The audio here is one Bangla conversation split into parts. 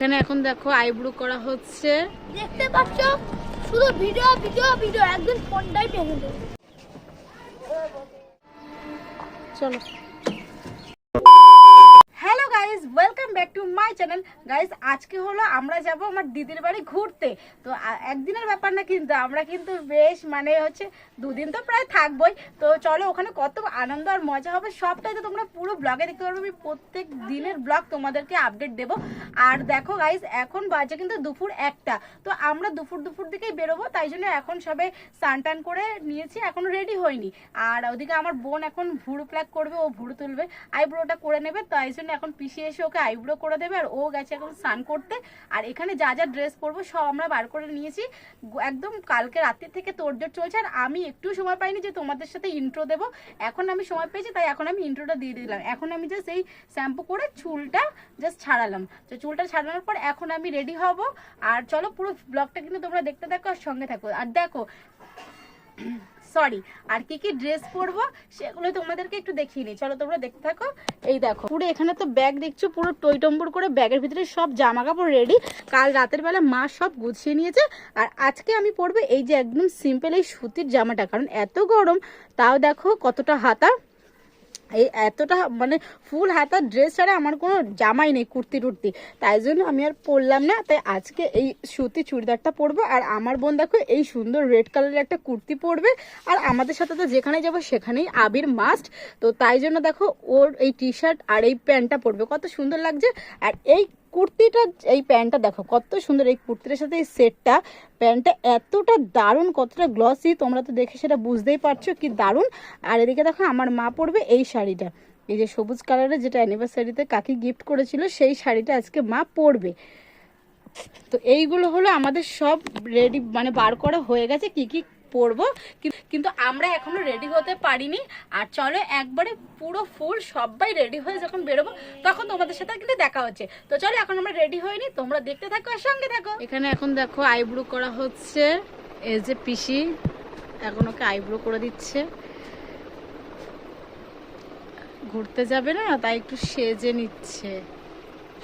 এখানে এখন দেখো আইব্রো করা হচ্ছে। দেখতে পাচ্ছ? শুধু ভিডিও ভিডিও ভিডিও। একদিন ফোনটাই ভেঙে দেবে চলো hello guys welcome back to my channel. Guys আজকে হলো আমরা যাব আমার দিদির বাড়ি ঘুরতে। তো একদিনের ব্যাপার না কিন্তু, আমরা কিন্তু বেশ মানে হচ্ছে দুদিন তো প্রায় থাকবোই। তো চলো, ওখানে কত আনন্দ আর মজা হবে, সবটাই তো তোমরা পুরো ব্লগে দেখতে পারবে। আমি প্রত্যেক দিনের ব্লগ তোমাদেরকে আপডেট দেবো। আর দেখো গাইজ এখন বাজে কিন্তু দুপুর একটা। তো আমরা দুপুর দুপুর দিকেই বেরোবো, তাই জন্য এখন সবে টান করে নিয়েছি, এখন রেডি হয়নি। আর ওদিকে আমার বোন এখন ভুরু প্লাক করবে, ও ভুরু তুলবে আইব্রোটা করে নেবে, তাই জন্য এখন পিছিয়ে এসে ওকে আইব্রো করে দেবে। আর ও গেছে এখন স্নান করতে। আর এখানে যা যা ড্রেস পরবো সব আমরা বার করে নিয়েছি। একদম কালকে রাত্রি থেকে তোড়জোড় চলছে। আর আমি একটু সময় পাইনি যে তোমাদের সাথে ইন্ট্রো দেবো। এখন আমি সময় পেয়েছি, তাই এখন আমি ইন্ট্রোটা দিয়ে দিলাম। এখন আমি জাস্ট এই শ্যাম্পু করে চুলটা জাস্ট ছাড়ালাম। তো চুলটা ছাড়ানোর পর এখন আমি রেডি হব। আর চলো পুরো ব্লগটা কিন্তু তোমরা দেখতে থাকো আর সঙ্গে থাকো। আর দেখো সরি আর কি কি ড্রেস পরবো সেগুলো তোমাদেরকে একটু দেখিয়ে নিই। চলো তোমরা দেখতে থাকো। এই দেখো, পুরো এখানে তো ব্যাগ দেখছ, পুরো টইটম্বর করে ব্যাগের ভিতরে সব জামা কাপড় রেডি কাল রাতের বেলা মা সব গুছিয়ে নিয়েছে। আর আজকে আমি পরবো এই যে একদম সিম্পল এই সুতির জামাটা, কারণ এত গরম, তাও দেখো কতটা হাতা। এই এতটা মানে ফুল হাতার ড্রেস ছাড়া আমার কোনো জামাই নেই, কুর্তি টুর্তি। তাই জন্য আমি আর পরলাম না। তাই আজকে এই সুতি চুড়িদারটা পরবো। আর আমার বোন দেখো, এই সুন্দর রেড কালারের একটা কুর্তি পরবে। আর আমাদের সাথে তো যেখানে যাব সেখানেই আবির মাস্ট তো তাই জন্য দেখো, ওর এই টি শার্ট আর এই প্যান্টটা পরবে। কত সুন্দর লাগছে। আর এই কুর্তিটা, এই প্যান্টটা দেখো, কত সুন্দর এই কুর্তিটার সাথে এই সেটটা। প্যান্টটা এতটা দারুণ, কতটা গ্লসি তোমরা তো দেখে সেটা বুঝতেই পারছ কি দারুণ। আর এদিকে দেখো, আমার মা পরবে এই শাড়িটা। এই যে সবুজ কালারের যেটা অ্যানিভার্সারিতে কাকি গিফট করেছিল, সেই শাড়িটা আজকে মা পরবে। তো এইগুলো হলো আমাদের সব রেডি মানে বার করা হয়ে গেছে। কি কি পরবো কিন্তু আমরা এখনও রেডি হতে পারিনি। আর চলো একবারে পুরো ফুল সবাই রেডি হয়ে যখন বেরোবো, তখন তোমাদের সাথে কিন্তু দেখা হচ্ছে। তো চলো এখন আমরা রেডি হইনি, তোমরা দেখতে থাকো আর সঙ্গে থাকো। এখানে এখন দেখো আইব্রো করা হচ্ছে। এই যে পিসি, এখন ওকে আইব্রো করে দিচ্ছে। ঘুরতে যাবে না, তাই একটু সেজে নিচ্ছে।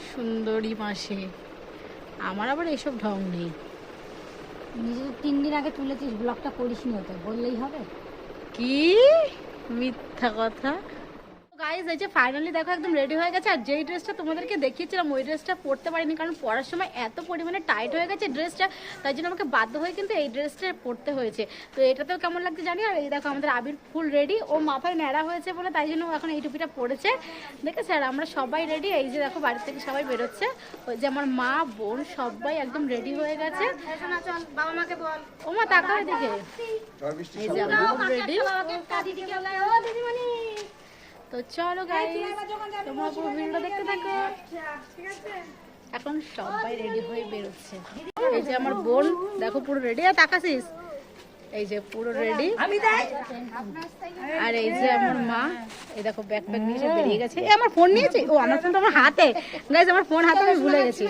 সুন্দরী মাসে। আমার আবার এসব ঢং নেই। নিজে তিন দিন আগে তুলেছিস ব্লগটা করিস নি ওটা বললেই হবে। কি? মিথ্যা কথা? গাইজ এই যে ফাইনালি দেখো একদম রেডি হয়ে গেছে আর যেই ড্রেসটা তোমাদেরকে দেখিয়েছিলাম ওই ড্রেসটা পরতে পারিনি কারণ পরার সময় এত পরিমাণে টাইট হয়ে গেছে ড্রেসটা তাই জন্য আমাকে বাধ্য হয়ে কিন্তু এই ড্রেসটা পরতে হয়েছে। তো এটাতেও কেমন লাগছে জানি? আর এই দেখো আমাদের আবির ফুল রেডি ও মাথায় ন্যাড়া হয়েছে বলে তাই জন্য ও এখন এই টুপিটা পরেছে। দেখেছে? আর আমরা সবাই রেডি এই যে দেখো বাড়ি থেকে সবাই বেরোচ্ছে। ওই যে আমার মা বোন সবাই একদম রেডি হয়ে গেছে। বাবা মাকে বল ও মা তাকাও এদিকে এই যে রেডি দিদিমণি। তো চলো গাইস তোমরা পুরো ভিডিও দেখতে থাকো। এখন সবাই রেডি হয়ে বেরোচ্ছে। এই যে আমার বোন দেখো পুরো রেডি আর তাকাসিস? এই যে পুরো রেডি আর এই যে আমার মা এই দেখো ব্যাগ প্যাক নিয়ে সে বেরিয়ে গেছে। এই আমার ফোন নিয়েছি? ও আমার ফোন তো আমার হাতে। গাইজ আমার ফোন হাতে আমি ভুলে গেছি।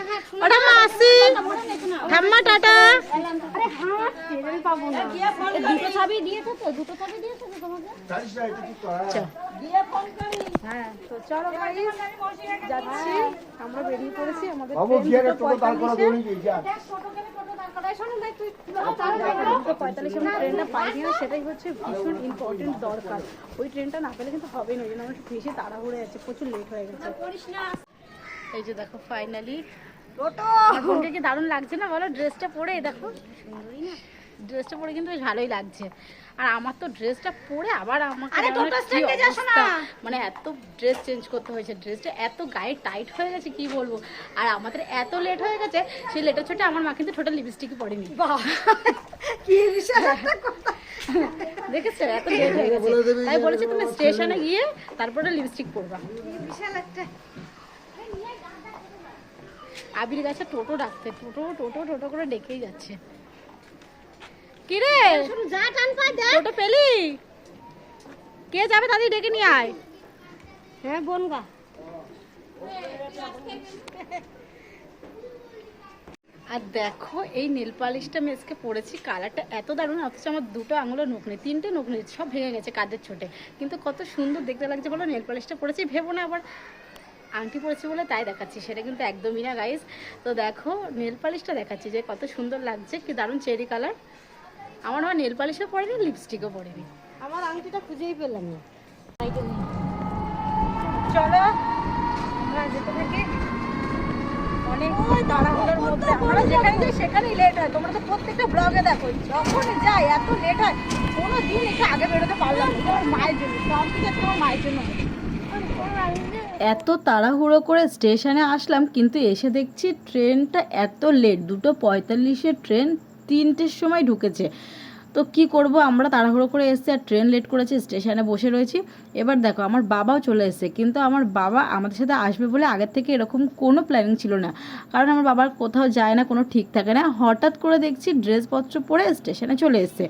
ওটা মা আসি ঠাম্মা টাটা। আরে হাত আমি পাবো না। এই দুটো চাবি দিয়েছ তো? দুটো চাবি দিয়েছ তো তোমাকে চল। দিয়ে ফোন করি। হ্যাঁ তো চলো গাইজ যাচ্ছি। আমরা বেরিয়ে পড়েছি আমাদের পঁয়তাল্লিশে। আমরা ট্রেনটা পাই সেটাই হচ্ছে ভীষণ ইম্পর্টেন্ট দরকার ওই ট্রেনটা না পেলে কিন্তু হবে না ওই জন্য আমরা তাড়াহুড়ে আছে প্রচুর লেট হয়ে গেছে এই যে দেখো ফাইনালি বোনকে কি দারুণ লাগছে না বলো? ড্রেসটা পরে দেখো। সুন্দরই না ড্রেসটা পরে কিন্তু বেশ ভালোই লাগছে। আর আমার তো ড্রেসটা পরে আবার আমাকে। মানে এত ড্রেস চেঞ্জ করতে হয়েছে। ড্রেসটা এত গায়ে টাইট হয়ে গেছে কি বলব? আর আমাদের এত লেট হয়ে গেছে সেই লেটের ছোটে আমার মা কিন্তু টোটাল লিপস্টিকই পরেনি। কি বিশাল একটা কথা। দেখেছ এত লেট হয়ে গেছে। তাই বলেছি তুমি স্টেশনে গিয়ে তারপরে লিপস্টিক পরবা। বিশাল একটা। আবির গাছে টোটো ডাকতে টোটো টোটো টোটো করে ডেকেই যাচ্ছে। কি রে যা টান পায় দেখ। টোটো পেলি? কে যাবে তাদের ডেকে নিয়ে আয়। হ্যাঁ বনগা। আর দেখো এই নেল পালিশটা আমি আজকে পরেছি কালারটা এত দারুণ অথচ আমার দুটো আঙুলো নখ নেই তিনটে নখ নেই সব ভেঙে গেছে কাদের ছোটে। কিন্তু কত সুন্দর দেখতে লাগছে বলো নেল পালিশটা পরেছি ভেবো না আবার। আংটি পরেছি বলে তাই দেখাচ্ছি সেটা কিন্তু একদমই না গাইস তো দেখো নেল পালিশটা দেখাচ্ছি যে কত সুন্দর লাগছে কি দারুণ চেরি কালার। আমার আমার নেল পালিশও পরেনি লিপস্টিকও পরেনি আমার আংটিটা খুঁজেই পেলাম না। চলো। আমরা যেতে থাকি। অনেক তাড়াহুড়োর মধ্যে আমরা যেখানে যাই সেখানেই লেট হয়। তোমরা তো প্রত্যেকটা ব্লগে দেখো যখন যাই এত লেট হয় কোনো দিন একটু আগে বেরোতে পারলাম না। তোমার মায়ের জন্য সব কিছু তোমার মায়ের জন্য এত তাড়াহুড়ো করে স্টেশনে আসলাম কিন্তু এসে দেখছি ট্রেনটা এত লেট দুটো পঁয়তাল্লিশের ট্রেন তিনটের সময় ঢুকেছে। তো কি করব? আমরা তাড়াহুড়ো করে এসেছি আর ট্রেন লেট করেছি স্টেশনে বসে রয়েছি। এবার দেখো, আমার বাবাও চলে এসেছে। কিন্তু আমার বাবা আমাদের সাথে আসবে বলে আগের থেকে এরকম কোনো প্ল্যানিং ছিল না। কারণ আমার বাবার কোথাও যায় না, কোনো ঠিক থাকে না। হঠাৎ করে দেখছি ড্রেসপত্র পরে স্টেশনে চলে এসেছে।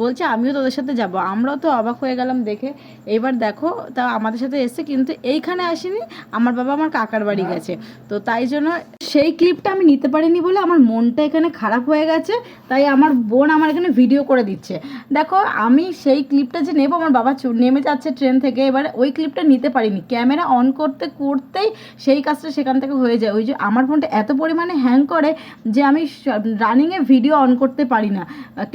বলছে, আমিও তোদের সাথে যাব। আমরাও তো অবাক হয়ে গেলাম দেখে। এবার দেখো, তা আমাদের সাথে এসছে, কিন্তু এইখানে আসেনি। আমার বাবা আমার কাকার বাড়ি গেছে। তো তাই জন্য সেই ক্লিপটা আমি নিতে পারিনি বলে আমার মনটা এখানে খারাপ হয়ে গেছে। তাই আমার বোন আমার এখানে ভিডিও করে দিচ্ছে। দেখো, আমি সেই ক্লিপটা যে নেব, আমার বাবা নেমে যাচ্ছে ট্রেন থেকে, এবার ওই ক্লিপটা নিতে পারিনি। ক্যামেরা অন করতে, করতেই সেই কাজটা সেখান থেকে হয়ে যায়। ওই যে আমার ফোনটা এত পরিমাণে হ্যাং করে যে আমি রানিংয়ে ভিডিও অন করতে পারি না।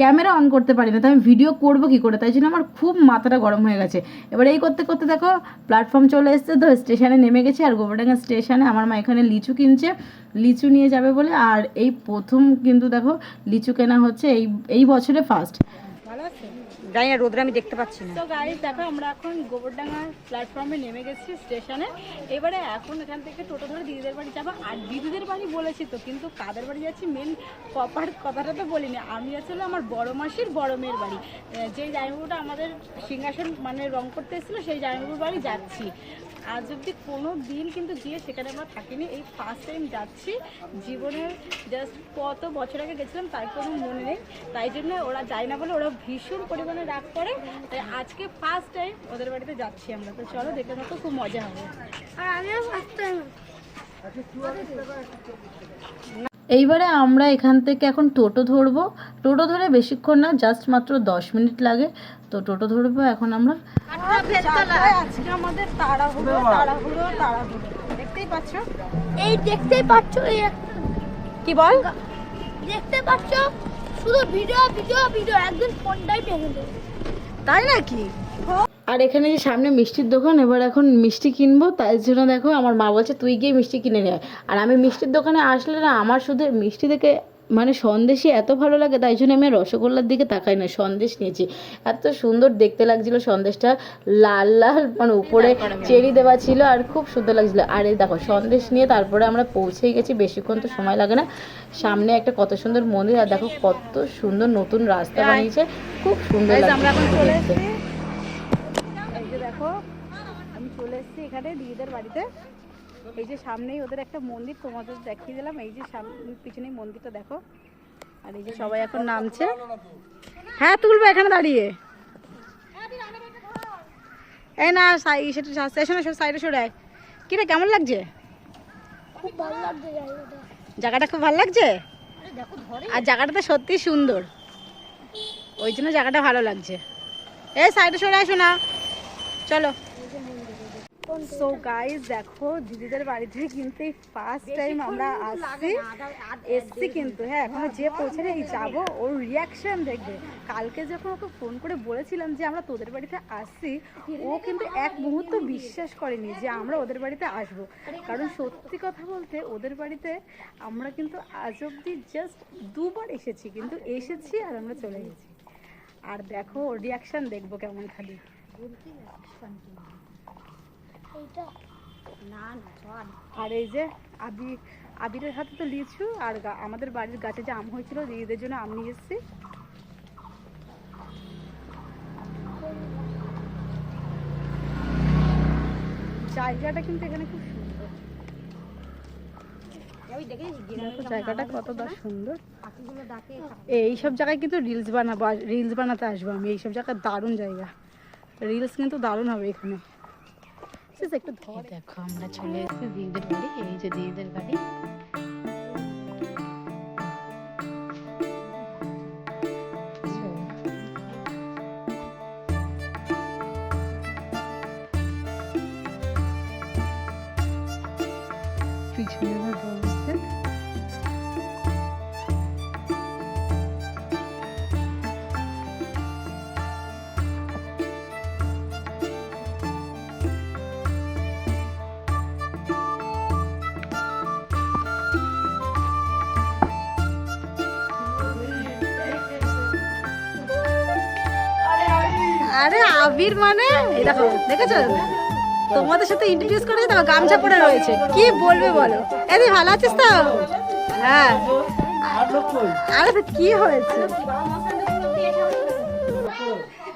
ক্যামেরা অন করতে পারি না তাই আমি ভিডিও করব কী করে? তাই জন্য আমার খুব মাথাটা গরম হয়ে গেছে। এবার এই করতে করতে দেখো প্ল্যাটফর্ম চলে এসছে, তো স্টেশনে নেমে গেছে, আর গোবরডাঙ্গা স্টেশনে আমার মা এখানে লিচু কিনছে। লিচু নিয়ে যাবে বলে আর এই প্রথম কিন্তু দেখো লিচু কেনা হচ্ছে এই এই বছরে ফার্স্ট ভালো আছে? জানি না রোদ্রে আমি দেখতে পাচ্ছি না। তো গাইজ দেখো আমরা এখন গোবরডাঙ্গা প্ল্যাটফর্মে নেমে গেছি স্টেশনে এবারে এখন এখান থেকে টোটো ধরে দিদিদের বাড়ি যাব। আর দিদিদের বাড়ি বলেছি তো কিন্তু কাদের বাড়ি যাচ্ছি মেন প্রপার কথাটা তো বলিনি। আমি হলো আমার বড় মাসির বড় মেয়ের বাড়ি। যেই জামাইবাবুটা আমাদের সিংহাসন মানে রং করতে এসেছিল সেই জামাইবাবুর বাড়ি যাচ্ছি। আজ অব্দি কোনো দিন কিন্তু গিয়ে সেখানে আমরা থাকিনি। এই ফার্স্ট টাইম যাচ্ছি। জীবনের জাস্ট কত বছর আগে গেছিলাম তার কোনো মনে নেই। তাই জন্য ওরা যায় না বলে ওরা ভীষণ পরিমাণে রাগ করে। তাই আজকে ফার্স্ট টাইম ওদের বাড়িতে যাচ্ছি আমরা। তো চলো দেখে মতো খুব মজা হবে। আর আমিও ফার্স্ট টাইম এইবারে আমরা এখান থেকে এখন টোটো ধরবো। টোটো ধরে বেশিক্ষণ না জাস্ট মাত্র দশ মিনিট লাগে। তো টোটো ধরবো এখন আমরা। আজকে আমাদের তাড়াহুড়ো তাড়াহুড়ো তাড়াহুড়ো। দেখতেই পাচ্ছ? এই দেখতেই পাচ্ছ এই কি বল? দেখতে পাচ্ছ? শুধু ভিডিও ভিডিও ভিডিও একদিন ফোনটাই ভেঙে দেবে। তাই নাকি? আর এখানে যে সামনে মিষ্টির দোকান এবার এখন মিষ্টি কিনবো। তাই জন্য দেখো আমার মা বলছে তুই গিয়ে মিষ্টি কিনে নে আর আমি মিষ্টির দোকানে আসলে না আমার শুধু মিষ্টি দেখে মানে সন্দেশই এত ভালো লাগে তাই জন্য আমি রসগোল্লার দিকে তাকাই না সন্দেশ নিয়েছি। এত সুন্দর দেখতে লাগছিল সন্দেশটা লাল লাল মানে উপরে চেরি দেওয়া ছিল আর খুব সুন্দর লাগছিল। আর এই দেখো সন্দেশ নিয়ে তারপরে আমরা পৌঁছেই গেছি বেশিক্ষণ তো সময় লাগে না। সামনে একটা কত সুন্দর মন্দির আর দেখো কত সুন্দর নতুন রাস্তা বানিয়েছে খুব সুন্দর আমরা এখন চলে এসেছি এই যে দেখো আমি চলে এসেছি এখানে দিদিদের বাড়িতে। এই যে সামনেই ওদের একটা মন্দির তোমাদের দেখিয়ে দিলাম। এই যে সামনে পিছনেই মন্দিরটা দেখো। আর এই যে সবাই এখন নামছে। হ্যাঁ তুলবে এখানে দাঁড়িয়ে। এই না সাই সেটা সাইডে সরে আয়। কি রে কেমন লাগছে? খুব ভালো লাগছে জায়গাটা। খুব ভালো লাগছে? আর জায়গাটা তো সত্যি সুন্দর। ওই জন্য জায়গাটা ভালো লাগছে। এ সাইডে সরে আসো না চলো। সো গাইস দেখো দিদিদের বাড়িতে কিন্তু এই ফার্স্ট টাইম আমরা আসছি। এসছি কিন্তু হ্যাঁ এখনও যে পৌঁছে এই যাব। ওর রিয়াকশন দেখবে। কালকে যখন ওকে ফোন করে বলেছিলাম যে আমরা তোদের বাড়িতে আসছি ও কিন্তু এক মুহূর্ত বিশ্বাস করেনি যে আমরা ওদের বাড়িতে আসব। কারণ সত্যি কথা বলতে ওদের বাড়িতে আমরা কিন্তু আজ অব্দি জাস্ট দুবার এসেছি কিন্তু এসেছি আর আমরা চলে গেছি। আর দেখো ওর রিয়াকশন দেখব কেমন খালি। আর এই যে আবি আবিরের হাতে তো লিচু আর আমাদের বাড়ির গাছে যে আম হয়েছিল দিদিদের জন্য আম নিয়ে এসেছি। জায়গাটা কিন্তু এখানে খুব সুন্দর। জায়গাটা কতটা সুন্দর। এই সব জায়গায় কিন্তু রিলস বানাবো রিলস বানাতে আসব আমি। এইসব জায়গায় দারুণ জায়গা। রিলস কিন্তু দারুণ হবে এখানে। Sis, একটু ধর দেখো আমরা চলে এসেছি দিদিদের বাড়ি এই যে দিদিদের বাড়ি পিছনে আবার আরে আবির মানে? এই দেখো দেখেছ? তোমাদের সাথে ইন্ট্রোডিউস করে দেখো গামছা পরে রয়েছে। কি বলবে বলো? এদি ভালো আছিস তো? হ্যাঁ। আরে তো কি হয়েছে?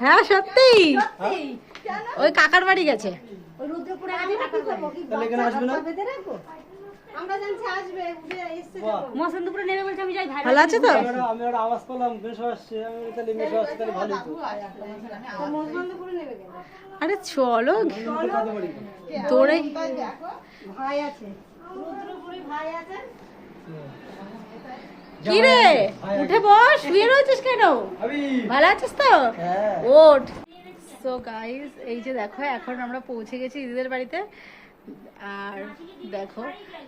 হ্যাঁ সত্যি? ওই কাকার বাড়ি গেছে। তাহলে এখানে আসবে না মসন্দপুরে নেমে বলছে আমি যাই ধারে ভালো আছে তো? আমি একটা- আওয়াজ পেলাম মেশো আসছে আমি তাহলে মেশো আসছে তাহলে ভালোই তো। আরে চলো দৌড়ে কি রে? উঠে বস শুয়ে রয়েছিস কেন? ভালো আছিস তো? হ্যাঁ। ওঠ। সো গাইস এই যে দেখো এখন আমরা পৌঁছে গেছি দিদিদের বাড়িতে। আর দেখো,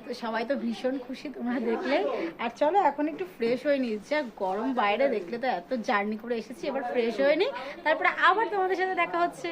তো সবাই তো ভীষণ খুশি তোমরা দেখলে। আর চলো, এখন একটু ফ্রেশ হয়ে নিচ্ছি যা গরম বাইরে দেখলে তো এত জার্নি করে এসেছি, এবার ফ্রেশ হয়ে নিই তারপরে আবার তোমাদের সাথে দেখা হচ্ছে।